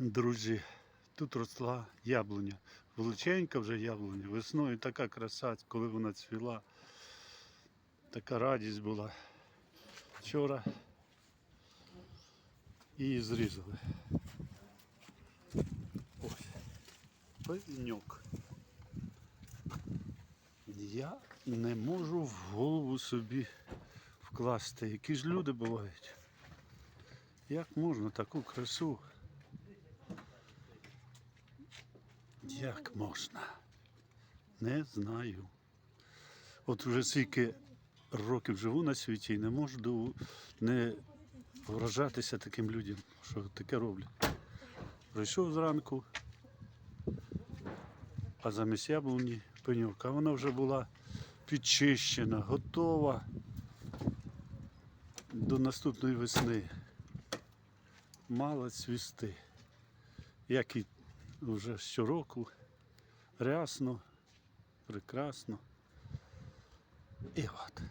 Друзі, тут росла яблуня. Величенька вже яблуня. Весною така краса, коли вона цвіла. Така радість була. Вчора її зрізали. Ось. Пеньок. Я не можу в голову собі вкласти. Які ж люди бувають. Як можна таку красу? Як можна? Не знаю. От вже скільки років живу на світі і не можу не вражатися таким людям, що таке роблять. Прийшов зранку, а замість яблуні пеньок, а вона вже була підчищена, готова до наступної весни. Мала цвісти. Як і вже щороку. Рясно, прекрасно. І от.